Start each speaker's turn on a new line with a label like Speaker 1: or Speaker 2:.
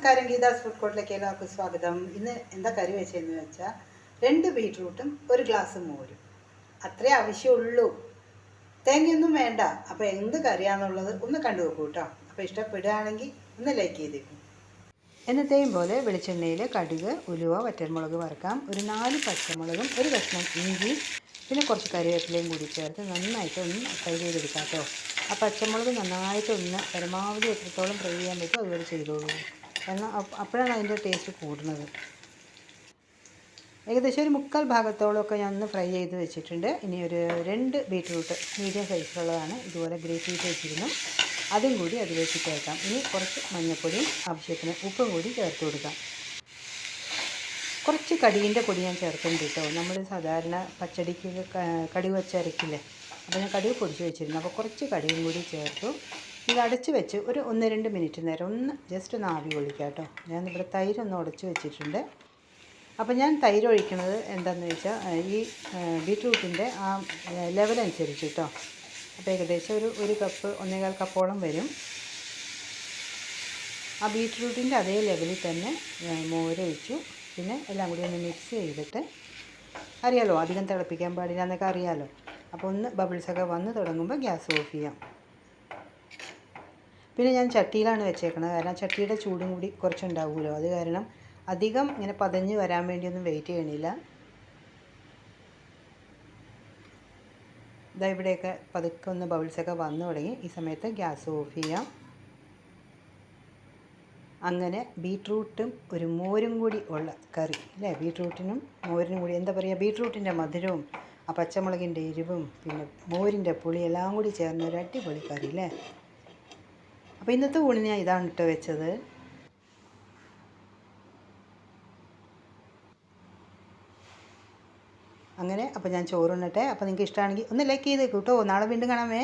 Speaker 1: നമസ്കാരം ഗീതാസ് ഫുഡ് കോർട്ടിലേക്ക് എല്ലാവർക്കും സ്വാഗതം. ഇന്ന് എന്താ കറി വെച്ചതെന്ന് വെച്ചാൽ രണ്ട് ബീട്രൂട്ടും ഒരു ഗ്ലാസ് മോരും. അത്രേ ആവശ്യമുള്ളൂ. തേങ്ങയൊന്നും വേണ്ട. അപ്പോൾ എന്ത് കറിയാണെന്നുള്ളത് ഒന്ന് കണ്ടു നോക്കൂ കേട്ടോ അപ്പോൾ ഇഷ്ടപ്പെടുകയാണെങ്കിൽ ഒന്ന് ലൈക്ക് ചെയ്തേക്കും. എന്നത്തെയും പോലെ വെളിച്ചെണ്ണയിൽ കടുക് ഉലുവ വറ്റൽമുളക് വറുക്കാം. ഒരു നാല് പച്ചമുളകും ഒരു കഷ്ണം ഇഞ്ചി പിന്നെ കുറച്ച് കറിവേപ്പിലയും കൂടി ചേർത്ത് നന്നായിട്ട് ഒന്ന് ഫ്രൈ ചെയ്തെടുക്കാം കേട്ടോ ആ പച്ചമുളക് നന്നായിട്ട് ഒന്ന് പരമാവധി എത്രത്തോളം ഫ്രൈ ചെയ്യാൻ പറ്റും അതുപോലെ ചെയ്തോളൂ. അപ്പ- അപ്പോഴാണ് അതിന്റെ ടേസ്റ്റ് കൂടുന്നത്. ഏകദേശം ഒരു മുക്കാൽ ഭാഗത്തോളമൊക്കെ ഞാൻ ഒന്ന് ഫ്രൈ ചെയ്ത് വെച്ചിട്ടുണ്ട്. ഇനി ഒരു രണ്ട് ബീറ്റ്റൂട്ട് മീഡിയം സൈസിലുള്ളതാണ് ഇതുപോലെ ഗ്രേറ്റ് ചെയ്ത് വെച്ചിരുന്നു. അതും കൂടി അതിലേക്ക് ചേർക്കാം. ഇനി കുറച്ച് മഞ്ഞൾപ്പൊടിയും ആവശ്യത്തിന് ഉപ്പും കൂടി ചേർത്ത് കൊടുക്കാം. കുറച്ച് കടുകിന്റെ പൊടി ഞാൻ ചേർക്കുന്നുണ്ട് കേട്ടോ. നമ്മൾ സാധാരണ പച്ചടിക്ക് കടി വെച്ചരക്കില്ലേ അപ്പോൾ ഞാൻ കടി പൊടിച്ച് വെച്ചിരുന്നു. അപ്പോൾ കുറച്ച് കടിയും കൂടി ചേർത്തു. ഇത് അടച്ച് വെച്ച് ഒരു ഒന്ന് രണ്ട് മിനിറ്റ് നേരം ഒന്ന് ജസ്റ്റ് ഒന്ന് ആവി ഒഴിക്കാം കേട്ടോ. ഞാൻ ഇവിടെ തൈര് ഒന്ന് ഉടച്ച് വെച്ചിട്ടുണ്ട്. അപ്പോൾ ഞാൻ തൈര് ഒഴിക്കുന്നത് എന്താണെന്ന് വെച്ചാൽ ഈ ബീട്രൂട്ടിന്റെ ആ ലെവൽ അനുസരിച്ച് കേട്ടോ. അപ്പോൾ ഏകദേശം ഒരു ഒരു കപ്പ് ഒന്നേകാൽ കപ്പോളം വരും. ആ ബീട്രൂട്ടിന്റെ അതേ ലെവലിൽ തന്നെ മോര് ഒഴിച്ചു. പിന്നെ എല്ലാം കൂടി ഒന്ന് മിക്സ് ചെയ്തിട്ട് അറിയാലോ അധികം തിളപ്പിക്കാൻ പാടില്ല എന്നൊക്കെ അറിയാമല്ലോ അപ്പോൾ ഒന്ന് ബബിൾസൊക്കെ വന്ന് തുടങ്ങുമ്പോൾ ഗ്യാസ് ഓഫ് ചെയ്യാം. പിന്നെ ഞാൻ ചട്ടിയിലാണ് വെച്ചേക്കുന്നത് കാരണം ചട്ടിയുടെ ചൂടും കൂടി കുറച്ചുണ്ടാവുമല്ലോ. അത് കാരണം അധികം ഇങ്ങനെ പതഞ്ഞ് വരാൻ വേണ്ടിയൊന്നും വെയിറ്റ് ചെയ്യണില്ല. ഇതാ ഇവിടെയൊക്കെ പതുക്കെ ഒന്ന് ബബിൾസൊക്കെ വന്നു തുടങ്ങി. ഈ സമയത്ത് ഗ്യാസ് ഓഫ് ചെയ്യാം. അങ്ങനെ ബീട്രൂട്ടും ഒരു മോരും കൂടി ഉള്ള കറി അല്ലേ? ബീട്രൂട്ടിനും മോരിനും കൂടി. എന്താ പറയുക ബീട്രൂട്ടിന്റെ മധുരവും ആ പച്ചമുളകിന്റെ എരിവും പിന്നെ മോരിന്റെ പുളി എല്ലാം കൂടി ചേർന്ന ഒരു അടിപൊളി കറി അല്ലേ? അപ്പോൾ ഇന്നത്തെ ഊണിന് ഞാൻ ഇതാണ് ഇട്ട് വെച്ചത്. അങ്ങനെ അപ്പോൾ ഞാൻ ചോറുണ്ണട്ടെ. അപ്പോൾ നിങ്ങൾക്ക് ഇഷ്ടമാണെങ്കിൽ ഒന്ന് ലൈക്ക് ചെയ്തേക്കൂ കേട്ടോ. നാളെ വീണ്ടും കാണാമേ.